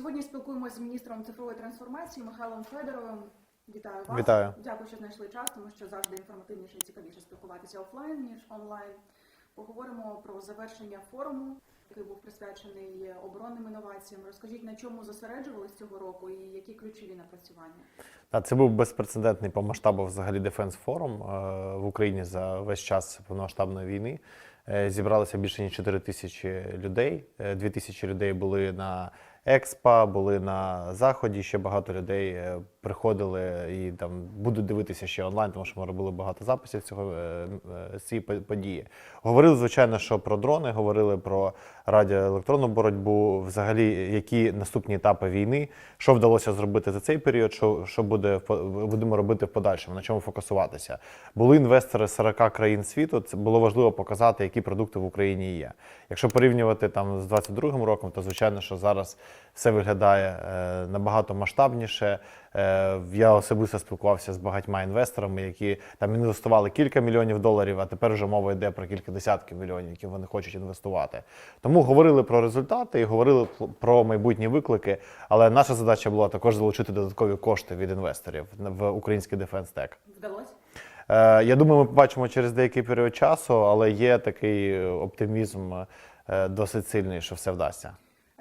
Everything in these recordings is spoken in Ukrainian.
Сьогодні спілкуємося з міністром цифрової трансформації Михайлом Федоровим. Вітаю вас. Вітаю. Дякую, що знайшли час, тому що завжди інформативніше і цікавіше спілкуватися офлайн ніж онлайн. Поговоримо про завершення форуму, який був присвячений оборонним інноваціям. Розкажіть, на чому зосереджувались цього року і які ключові напрацювання? Та це був безпрецедентний по масштабу взагалі Дефенс форум е, в Україні за весь час повномасштабної війни. Е, Зібралося більше ніж 4 тисячі людей. 2 тисячі людей були на експо, були на заході. Ще багато людей е, приходили і там будуть дивитися ще онлайн, тому що ми робили багато записів цього е, е, з цієї по- події. Говорили, звичайно, що про дрони, говорили про радіоелектронну боротьбу, взагалі, які наступні етапи війни, що вдалося зробити за цей період, що, що буде будемо робити в подальшому, на чому фокусуватися. Були інвестори з 40 країн світу. Це було важливо показати, які продукти в Україні є. Якщо порівнювати там з 22 роком, то звичайно, що зараз все виглядає е, набагато масштабніше. Е, я особисто спілкувався з багатьма інвесторами, які там інвестували кілька мільйонів доларів, а тепер вже мова йде про кілька десятків мільйонів, які вони хочуть інвестувати. Тому говорили про результати і говорили про майбутні виклики. Але наша задача була також залучити додаткові кошти від інвесторів в український Defense Tech. Вдалося? Е, Я думаю, ми побачимо через деякий період часу, але є такий оптимізм досить сильний, що все вдасться.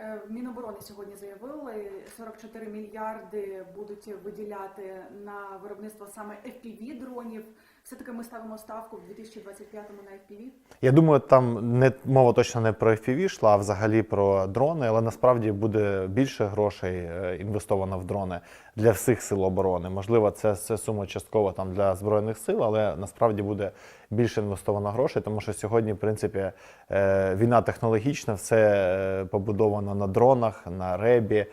Е, Міноборони сьогодні заявили, 44 мільярди будуть виділяти на виробництво саме FPV дронів. Все таки ми ставимо ставку в 2025-му на FPV. Я думаю, там не мова точно не про FPV йшла, а взагалі про дрони, але насправді буде більше грошей е, інвестовано в дрони для всіх сил оборони. Можливо, це, це сума частково там для збройних сил, але насправді буде більше інвестовано грошей, тому що сьогодні, в принципі, е, війна технологічна, все е, побудовано на дронах, на ребі,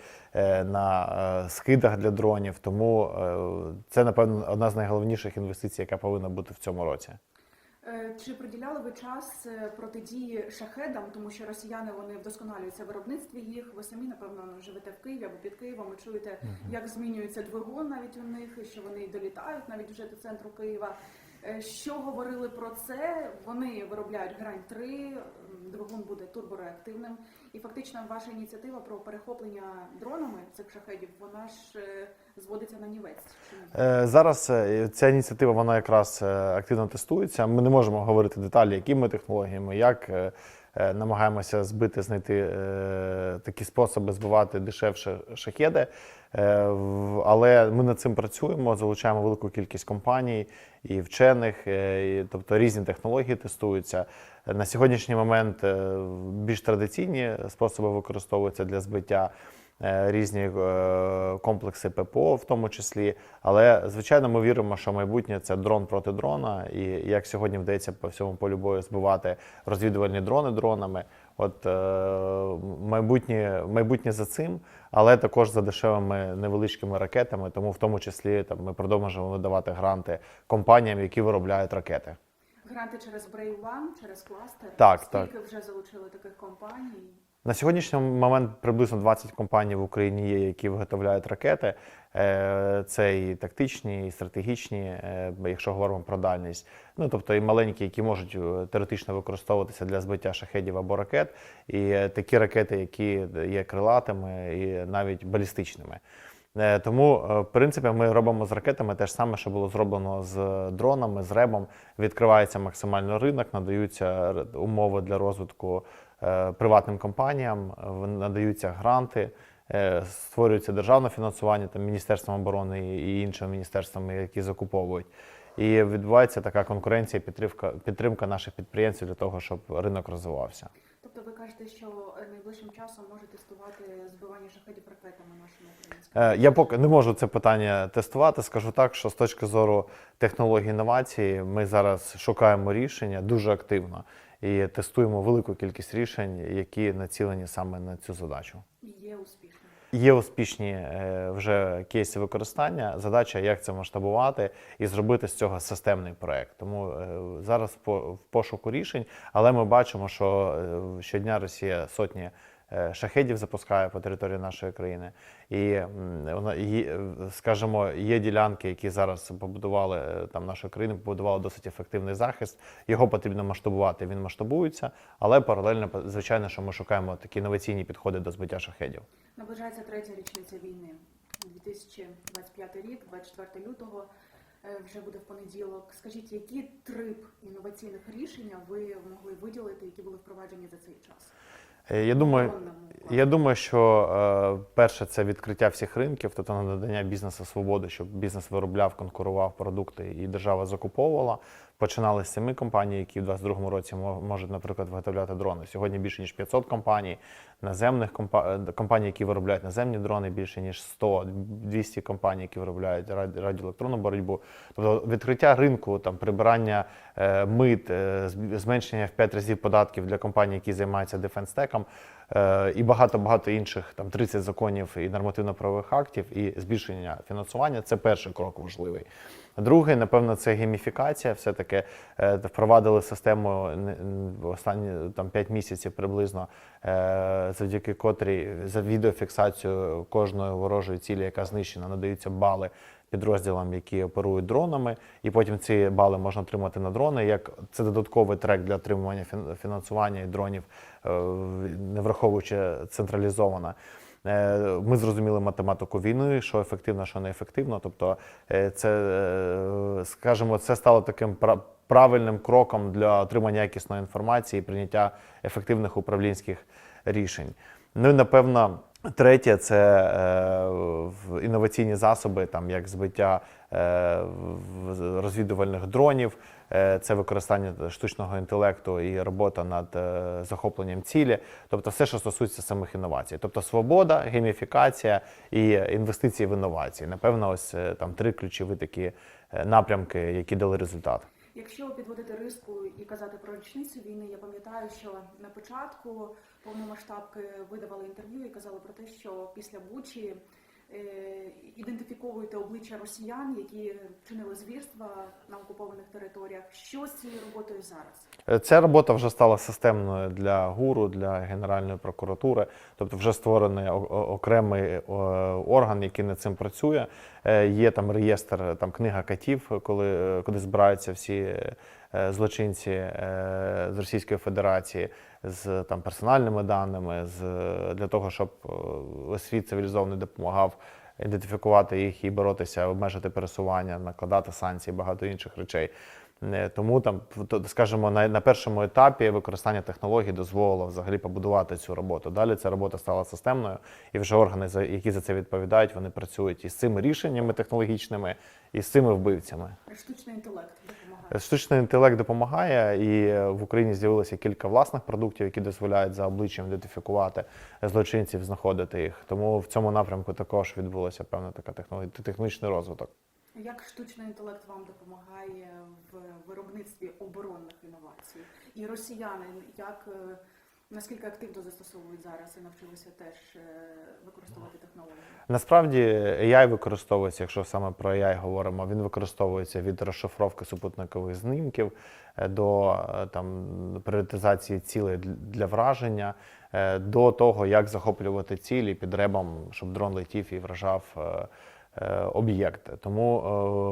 на е, скидах для дронів. Тому е, це, напевно, одна з найголовніших інвестицій, яка повинна бути в цьому році. Е, Чи приділяли ви час е, протидії шахедам, тому що росіяни вони вдосконалюються в виробництві їх? Ви самі напевно живете в Києві або під Києвом. і чуєте, як змінюється двигун навіть у них, що вони долітають навіть вже до центру Києва. Е, Що говорили про це? Вони виробляють грань 3 м, двигун буде турбореактивним. І фактично ваша ініціатива про перехоплення дронами цих шахедів, вона ж е, зводиться на нівець. Е, Зараз ця ініціатива вона якраз активно тестується. Ми не можемо говорити деталі, якими технологіями, як намагаємося збити, знайти е, такі способи збивати дешевше шахеди. Е, Але ми над цим працюємо, залучаємо велику кількість компаній і вчених, е, і, тобто різні технології тестуються. На сьогоднішній момент е, більш традиційні способи використовуються для збиття е, різні е, комплекси ППО, в тому числі. Але звичайно, ми віримо, що майбутнє це дрон проти дрона. І як сьогодні вдається по всьому полю бою збивати розвідувальні дрони дронами. От е, майбутнє, майбутнє за цим, але також за дешевими невеличкими ракетами. Тому в тому числі там ми продовжуємо видавати гранти компаніям, які виробляють ракети. Гранти через Brave One, через кластер. Так, Скільки вже залучили таких компаній? На сьогоднішній момент приблизно 20 компаній в Україні є, які виготовляють ракети. Е, Це і тактичні, і стратегічні, е, якщо говоримо про дальність. Ну тобто і маленькі, які можуть е, теоретично використовуватися для збиття шахедів або ракет, і такі ракети, які є крилатими і навіть балістичними. Тому, в принципі, ми робимо з ракетами те ж саме, що було зроблено з дронами, з ребом. Відкривається максимально ринок, надаються умови для розвитку приватним компаніям, е, надаються гранти, е, створюється державне фінансування там, Міністерством оборони і іншими міністерствами, які закуповують. І відбувається така конкуренція, підтримка, підтримка наших підприємців для того, щоб ринок розвивався. Тобто ви кажете, що е, найближчим часом може тестувати збивання шахедів ракетами нашими українськими? Е, Я поки не можу це питання тестувати. Скажу так, що з точки зору технологій інновації ми зараз шукаємо рішення дуже активно і тестуємо велику кількість рішень, які націлені саме на цю задачу. Є успішні. Є успішні е, вже кейси використання. Задача, як це масштабувати і зробити з цього системний проект. Тому е, зараз по- в пошуку рішень, але ми бачимо, що е, щодня Росія сотні шахедів запускає по території нашої країни. І е, скажімо, є ділянки, які зараз побудували е, там нашої країни, побудували досить ефективний захист. Його потрібно масштабувати. Він масштабується, але паралельно, звичайно, що ми шукаємо такі інноваційні підходи до збиття шахедів. Наближається третя річниця війни. 2025 рік, 24 лютого, е, вже буде в понеділок. Скажіть, які три інноваційних рішення ви могли виділити, які були впроваджені за цей час? Е, Я думаю, Я думаю, що е, перше це відкриття всіх ринків, тобто надання бізнесу свободи, щоб бізнес виробляв, конкурував продукти і держава закуповувала. Починали з семи компаній, які в 2022 році мо- можуть, наприклад, виготовляти дрони. Сьогодні більше ніж 500 компаній, наземних е, компаній, які виробляють наземні дрони, більше ніж 100, 200 компаній, які виробляють раді- радіоелектронну боротьбу. Тобто відкриття ринку, там прибирання мит, зменшення в 5 разів податків для компаній, які займаються дефенстеком, е, і багато багато інших там 30 законів і нормативно-правових актів, і збільшення фінансування це перший крок важливий. Другий, напевно, це гейміфікація. Все таки впровадили систему останні там 5 місяців приблизно, е, завдяки котрій за відеофіксацію кожної ворожої цілі, яка знищена, надаються бали підрозділам, які оперують дронами, і потім ці бали можна отримати на дрони. Як це додатковий трек для отримування фінансування і дронів, е, не враховуючи централізовано. Е, Ми зрозуміли математику війни, що ефективно, що неефективно. Тобто, е, це, скажімо, це стало таким пра- правильним кроком для отримання якісної інформації і прийняття ефективних управлінських рішень. Ну і напевно, третє це е, інноваційні засоби, там як збиття е, розвідувальних дронів, е, це використання штучного інтелекту і робота над е, захопленням цілі, тобто все, що стосується самих інновацій. Тобто свобода, гейміфікація і інвестиції в інновації. Напевно, ось там три ключові такі напрямки, які дали результат. Якщо підводити риску і казати про річницю війни, я пам'ятаю, що на початку повномасштабки видавали інтерв'ю і казали про те, що після Бучі ідентифіковуєте обличчя росіян, які чинили звірства на окупованих територіях. Що з цією роботою зараз? Е, Ця робота вже стала системною для ГУРу, для Генеральної прокуратури, тобто вже створений окремий е, орган, який над цим працює. Е, Є там реєстр, там книга катів, коли, е, куди збираються всі е, злочинці е, з Російської Федерації з там персональними даними, з для того, щоб е, світ цивілізований допомагав ідентифікувати їх і боротися, обмежити пересування, накладати санкції, багато інших речей. Е, Тому там, скажімо, на, на першому етапі використання технологій дозволило взагалі побудувати цю роботу. Далі ця робота стала системною, і вже органи, які за це відповідають, вони працюють із цими рішеннями технологічними, і з цими вбивцями. Штучний інтелект. Штучний інтелект допомагає, і в Україні з'явилося кілька власних продуктів, які дозволяють за обличчям ідентифікувати злочинців, знаходити їх. Тому в цьому напрямку також відбулася певна така технологія, технічний розвиток. Як штучний інтелект вам допомагає в виробництві оборонних інновацій? І росіяни як е, наскільки активно застосовують зараз і навчилися теж е, використовувати технології? Насправді AI використовується, якщо саме про AI говоримо, він використовується від розшифровки супутникових знімків е, до е, там пріоритизації цілей для враження, до того, як захоплювати цілі під ребом, щоб дрон летів і вражав об'єкти. Тому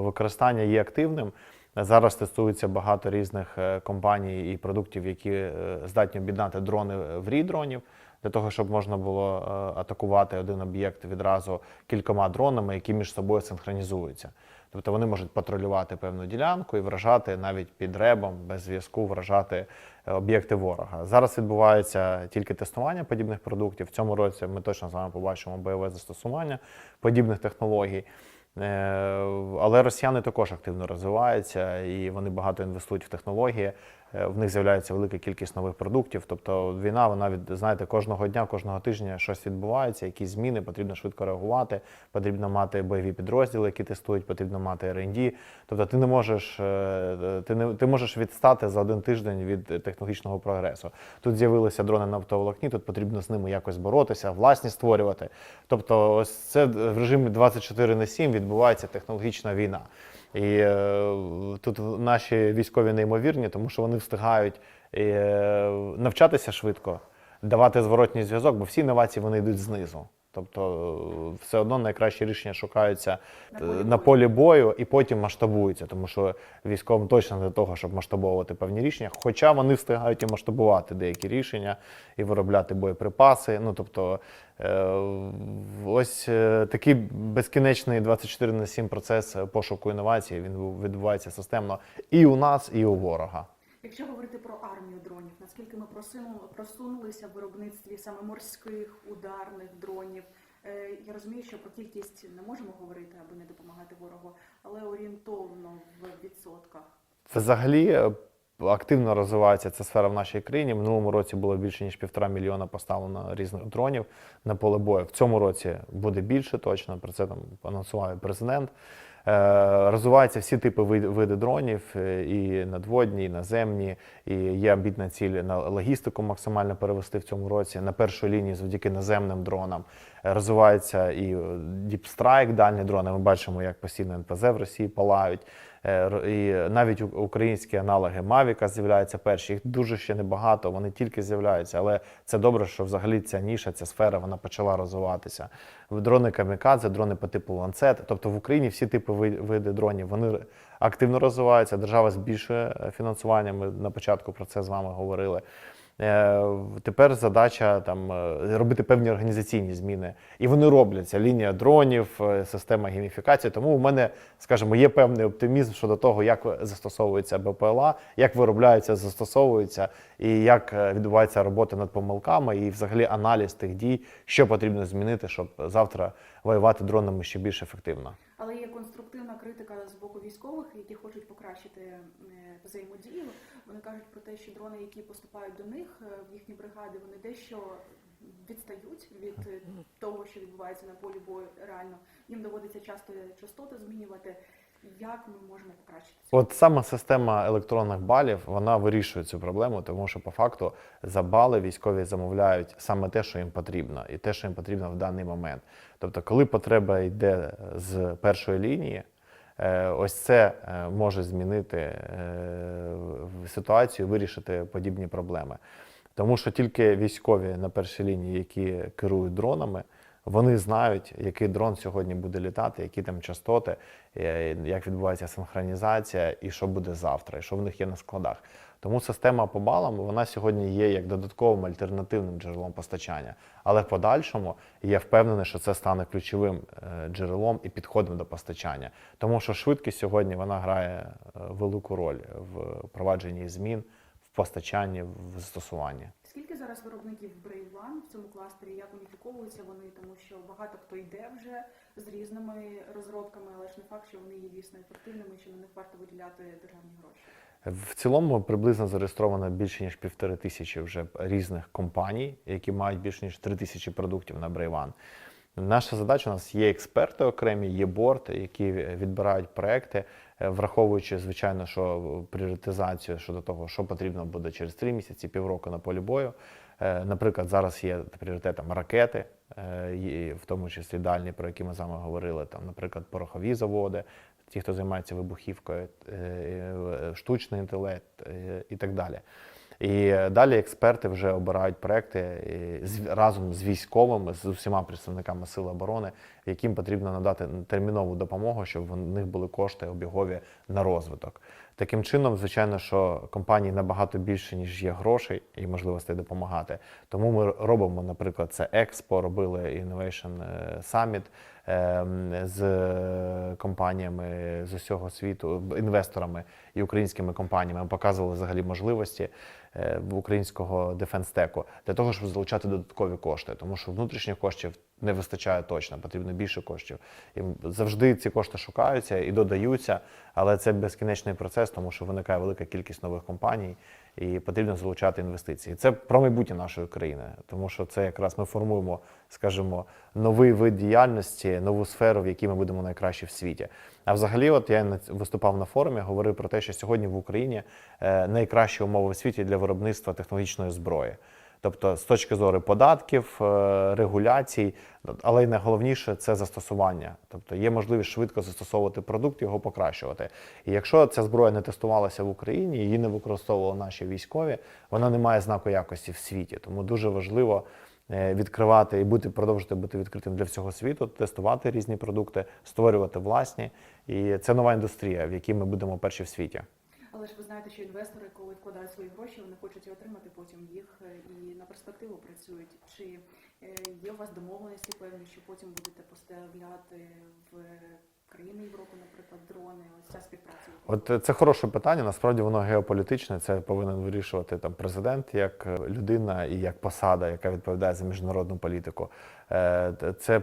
використання є активним. Зараз тестується багато різних е, компаній і продуктів, які е, здатні об'єднати дрони в рій дронів для того, щоб можна було е, атакувати один об'єкт відразу кількома дронами, які між собою синхронізуються. Тобто вони можуть патрулювати певну ділянку і вражати навіть під ребом без зв'язку, вражати е, об'єкти ворога. Зараз відбувається тільки тестування подібних продуктів. В цьому році ми точно з вами побачимо бойове застосування подібних технологій. Е, Але росіяни також активно розвиваються і вони багато інвестують в технології. Е, В них з'являється велика кількість нових продуктів. Тобто війна, вона від знаєте, кожного дня, кожного тижня щось відбувається, якісь зміни, потрібно швидко реагувати. Потрібно мати бойові підрозділи, які тестують, потрібно мати R&D. Тобто ти не можеш, е, ти не ти можеш відстати за один тиждень від технологічного прогресу. Тут з'явилися дрони на оптоволокні, тут потрібно з ними якось боротися, власні створювати. Тобто, ось це в режимі 24 на 7 відбувається технологічна війна. І е, тут наші військові неймовірні, тому що вони встигають е, навчатися швидко, давати зворотній зв'язок, бо всі інновації вони йдуть знизу. Тобто е, все одно найкращі рішення шукаються На е, полі на полі бою і потім масштабуються, тому що військовим точно не для того, щоб масштабовувати певні рішення. Хоча вони встигають і масштабувати деякі рішення і виробляти боєприпаси. Ну тобто, е, ось такий безкінечний 24 на 7 процес пошуку інновацій. Він відбувається системно і у нас, і у ворога. Якщо говорити про армію дронів, наскільки ми просунули, просунулися в виробництві саме морських ударних дронів? Е, Я розумію, що про кількість не можемо говорити, аби не допомагати ворогу, але орієнтовно в відсотках. Взагалі е, активно розвивається ця сфера в нашій країні. В минулому році було більше ніж півтора мільйона поставлено різних дронів на поле бою. В цьому році буде більше точно. Про це там анонсував президент. Е, Розвиваються всі типи види дронів, е, і надводні, і наземні, і є амбітна ціль на логістику максимально перевести в цьому році. На першу лінію завдяки наземним дронам Е, розвивається і Діпстрайк, дальні дрони. Ми бачимо, як постійно НПЗ в Росії палають. Е, І навіть українські аналоги Мавіка з'являються перші. Їх дуже ще небагато, вони тільки з'являються. Але це добре, що взагалі ця ніша, ця сфера вона почала розвиватися. Дрони камікадзе, дрони по типу ланцет. Тобто в Україні всі типи види дронів вони активно розвиваються. Держава збільшує е, фінансування. Ми на початку про це з вами говорили. Е, Тепер задача там е, робити певні організаційні зміни, і вони робляться. Лінія дронів, е, система гейміфікації. Тому у мене, скажімо, є певний оптимізм щодо того, як застосовується БПЛА, як виробляються, застосовуються, і як відбувається робота над помилками, і взагалі аналіз тих дій, що потрібно змінити, щоб завтра воювати дронами ще більш ефективно. Але є конструктивна критика з боку військових, які хочуть покращити е, взаємодію. Вони кажуть про те, що дрони, які поступають до них е, в їхні бригади, вони дещо відстають від е, того, що відбувається на полі бою. Реально їм доводиться часто частоти змінювати. Як ми можемо покращити? От саме система електронних балів вона вирішує цю проблему, тому що по факту за бали військові замовляють саме те, що їм потрібно, і те, що їм потрібно в даний момент. Тобто, коли потреба йде з першої лінії, е, ось це е, може змінити е, ситуацію, вирішити подібні проблеми. Тому що тільки військові на першій лінії, які керують дронами, вони знають, який дрон сьогодні буде літати, які там частоти, е, як відбувається синхронізація, і що буде завтра, і що в них є на складах. Тому система по балам вона сьогодні є як додатковим альтернативним джерелом постачання. Але в подальшому я впевнений, що це стане ключовим е, джерелом і підходом до постачання. Тому що швидкість сьогодні вона грає е, велику роль в впровадженні змін, в постачанні, в застосуванні. Скільки зараз виробників Brave One в цьому кластері? Як уніфіковуються вони? Тому що багато хто йде вже з різними розробками, але ж не факт, що вони є дійсно ефективними, що на них варто виділяти державні гроші. В цілому приблизно зареєстровано більше ніж півтори тисячі вже різних компаній, які мають більше ніж три тисячі продуктів на Брейван. Наша задача у нас є експерти окремі, є борт, які відбирають проекти, враховуючи, звичайно, що пріоритизацію щодо того, що потрібно буде через три місяці, півроку на полі бою. Е, Наприклад, зараз є пріоритетом ракети, е, в тому числі дальні, про які ми з вами говорили, там, наприклад, порохові заводи, ті, хто займається вибухівкою, е, е, штучний інтелект е, і так далі. І далі експерти вже обирають проекти е, разом з військовими, з усіма представниками Сил оборони, яким потрібно надати термінову допомогу, щоб в них були кошти обігові на розвиток. Таким чином, звичайно, що компанії набагато більше, ніж є грошей і можливостей допомагати. Тому ми робимо, наприклад, це Експо, робили Innovation е, Summit з е, компаніями з усього світу, інвесторами і українськими компаніями. Ми показували взагалі можливості е, українського дефенстеку для того, щоб залучати додаткові кошти, тому що внутрішніх коштів не вистачає точно, потрібно більше коштів. І завжди ці кошти шукаються і додаються, але це безкінечний процес, тому що виникає велика кількість нових компаній і потрібно залучати інвестиції. Це про майбутнє нашої країни, тому що це якраз ми формуємо, скажімо, новий вид діяльності, нову сферу, в якій ми будемо найкращі в світі. А взагалі, от я виступав на форумі, говорив про те, що сьогодні в Україні е, найкращі умови в світі для виробництва технологічної зброї. Тобто, з точки зору податків, е, регуляцій, але й найголовніше це застосування. Тобто є можливість швидко застосовувати продукт, його покращувати. І якщо ця зброя не тестувалася в Україні, її не використовували наші військові, вона не має знаку якості в світі. Тому дуже важливо е, відкривати і бути продовжувати бути відкритим для всього світу, тестувати різні продукти, створювати власні. І це нова індустрія, в якій ми будемо перші в світі. Але ж ви знаєте, що інвестори, коли вкладають свої гроші, вони хочуть отримати потім їх е, і на перспективу працюють. Чи е, є у вас домовленості певні, що потім будете поставляти в країни Європи, наприклад, дрони? Ось ця співпраця. От е, це хороше питання. Насправді воно геополітичне. Це повинен вирішувати там президент як е, людина і як посада, яка відповідає за міжнародну політику. Е, Це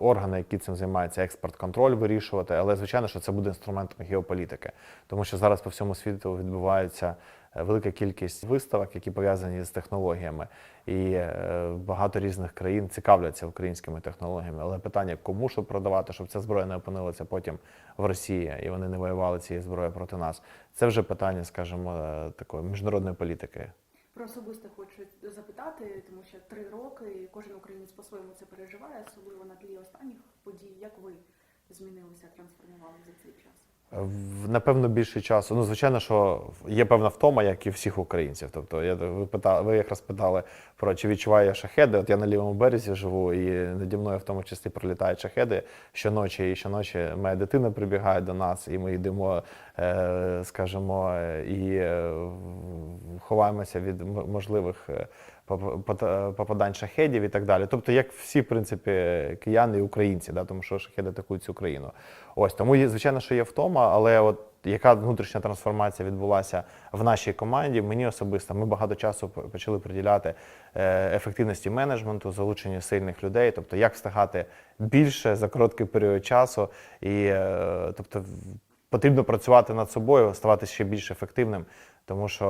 органи, які цим займаються, експорт-контроль вирішувати. Але звичайно, що це буде інструментом геополітики, тому що зараз по всьому світу відбувається велика кількість виставок, які пов'язані з технологіями, і е, багато різних країн цікавляться українськими технологіями. Але питання, кому щоб продавати, щоб ця зброя не опинилася потім в Росії, і вони не воювали цією зброєю проти нас. Це вже питання, скажімо, е, такої міжнародної політики. Про особисте хочу запитати, тому що три роки і кожен українець по-своєму це переживає, особливо на тлі останніх подій. Як ви змінилися, трансформувалися за цей час? Напевно, більше часу. Ну, звичайно, що є певна втома, як і всіх українців. Тобто, я ви питали, ви якраз питали про чи відчуваю я шахеди. От я на лівому березі живу, і наді мною в тому числі пролітають шахеди щоночі. І щоночі моя дитина прибігає до нас, і ми йдемо, е, скажімо, е, і е, ховаємося від можливих. Попадань шахедів і так далі. Тобто, як всі, в принципі, кияни і українці, да, тому що шахеди атакують цю країну. Ось тому, звичайно, що є втома, але от яка внутрішня трансформація відбулася в нашій команді, мені особисто, ми багато часу почали приділяти е, ефективності менеджменту, залученню сильних людей, тобто як встигати більше за короткий період часу, і е, тобто потрібно працювати над собою, ставати ще більш ефективним, тому що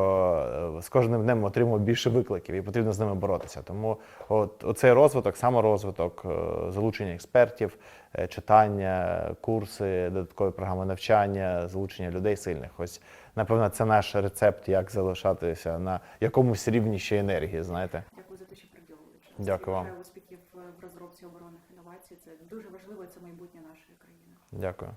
е, з кожним днем отримуємо більше викликів і потрібно з ними боротися. Тому от оцей розвиток, саморозвиток, е, залучення експертів, е, читання, курси, додаткові програми навчання, залучення людей сильних. Ось напевно, це наш рецепт, як залишатися на якомусь рівні ще енергії. Знаєте, Дякую за те, що приділили час. Дякую вам. Успіхів в розробці оборонних інновацій. Це дуже важливо. Це майбутнє нашої країни. дякую.